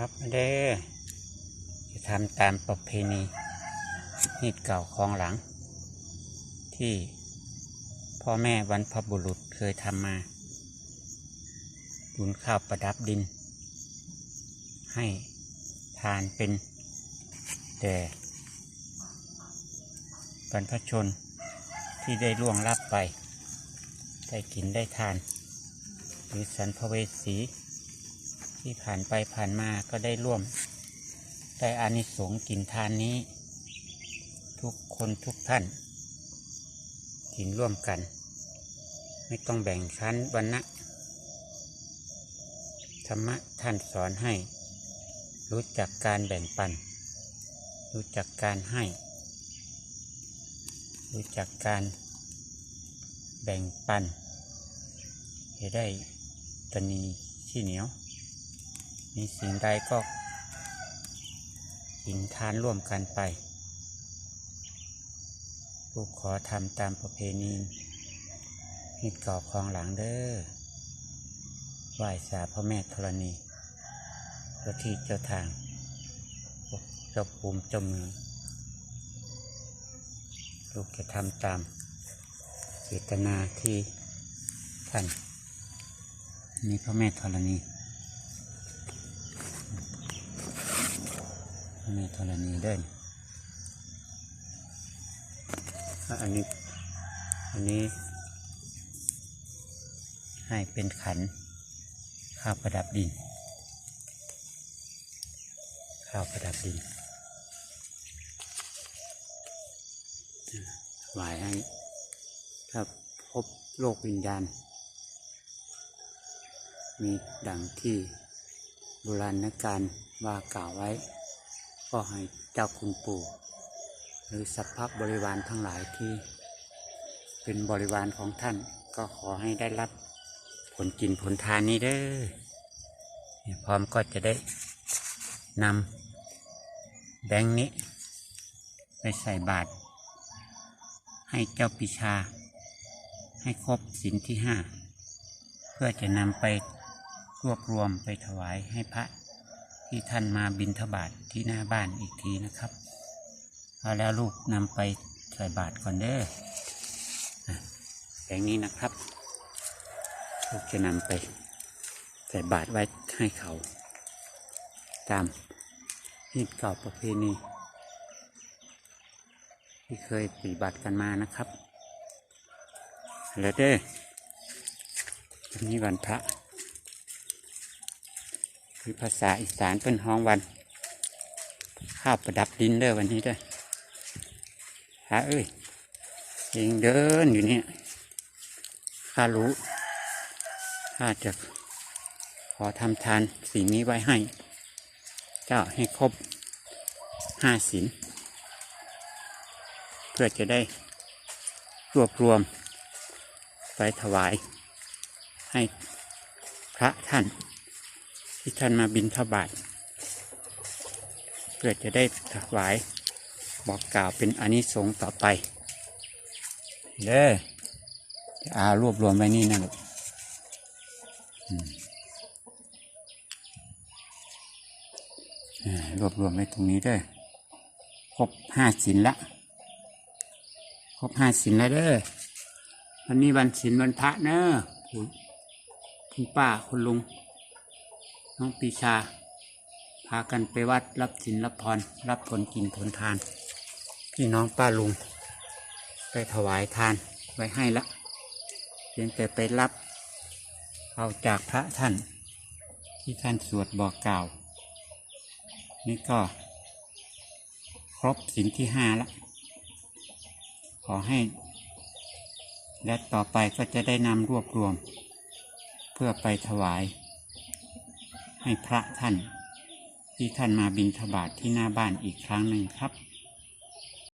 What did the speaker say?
ครับเด้อจะทำตามประเพณีฮีดเก่าคลองหลัง ที่พ่อแม่วันพบุรุษเคยทำมาบุญข้าวประดับดิน ให้ทานเป็นแต่บรรพชนที่ได้ล่วงลับไป ได้กินได้ทาน หรือสันพเวสี ที่ผ่านไปผ่านมาก็ได้ร่วม ได้อานิสงส์กินทานนี้ ทุกคนทุกท่าน กินร่วมกัน ไม่ต้องแบ่งชั้นวรรณะธรรมะท่านสอนให้ รู้จักการแบ่งปัน รู้จักการให้ รู้จักการแบ่งปันให้ได้ตนีที่เหนียว มีสิ่งใดก็กินทานร่วมกันไป ลูกขอทำตามประเพณีฮิตเก่อคลองหลังเด้อไหว้สาพ่อแม่ธรณีเจ้าที่เจ้าทาง เจ้าภูมิเจ้าเมืองลูกจะทำตามเจตนาที่ท่านมีพระแม่ธรณี พระ แม่ธรณีเดินอันนี้ อันนี้ ให้เป็นขัน ข้าวประดับดิน ข้าวประดับดินถวายให้ถ้าพบโลกวิญญาณ มีดังที่โบราณการว่ากล่าวไว้ ก็ให้เจ้าคุณปู่ หรือสัพพบริวารทั้งหลายที่ เป็นบริวารของท่าน ก็ขอให้ได้รับผลกินผลทานนี้เด้อเนี่ยพร้อมก็จะได้นำแบงค์นี้ ไปใส่บาตรให้เจ้าปิชา ให้ครบสินที่ห้า เพื่อจะนำไปรวบรวมไปถวายให้พระ ที่ท่านมาบินทบาทที่หน้าบ้านอีกทีนะครับเอาแล้วลูกนำไปใส่บาตรก่อนเด้ออะอย่างนี้นะครับ ลูกจะนำไปใส่บาตรไว้ให้เขา ตามฮิตเก่าประเพณีที่เคยปฏิบัติกันมานะครับแล้วเด้อวันนี้วันพระ คือภาษาอีสานเป็นห้องวัน ข้าวประดับดินเด้อวันนี้เด้อฮะเอ้ยเองเดินอยู่เนี่ยข้ารู้ข้าจะขอทำทานสิ่งนี้ไว้ให้ เจ้าให้ครบห้าศีลเพื่อจะได้รวบรวม ไปถวายให้พระท่าน ที่ท่านมาบินทบาทเพื่อจะได้ถวายบอกกล่าวเป็นอนิสงส์ต่อไปเด้ออารวบรวมไว้นี่นะลูกรวบรวมไว้ตรงนี้เด้อครบห้าสินละครบห้าสินแล้วเด้อวันนี้วันศิลวันพระเนอะคุณป้าคุณลุง น้องปีชา พากันไปวัดรับสินรับพร รับผลกินผลทาน พี่น้องป้าลุง ไปถวายทานไว้ให้ละเพียงแต่ไปรับ เอาจากพระท่าน ที่ท่านสวดบอกกล่าว นี่ก็ ครบสินที่ห้าละขอให้และต่อไปก็จะได้นำรวบรวม เพื่อไปถวาย ให้พระท่าน ที่ท่านมาบินทบาทที่หน้าบ้านอีกครั้งหนึ่งครับ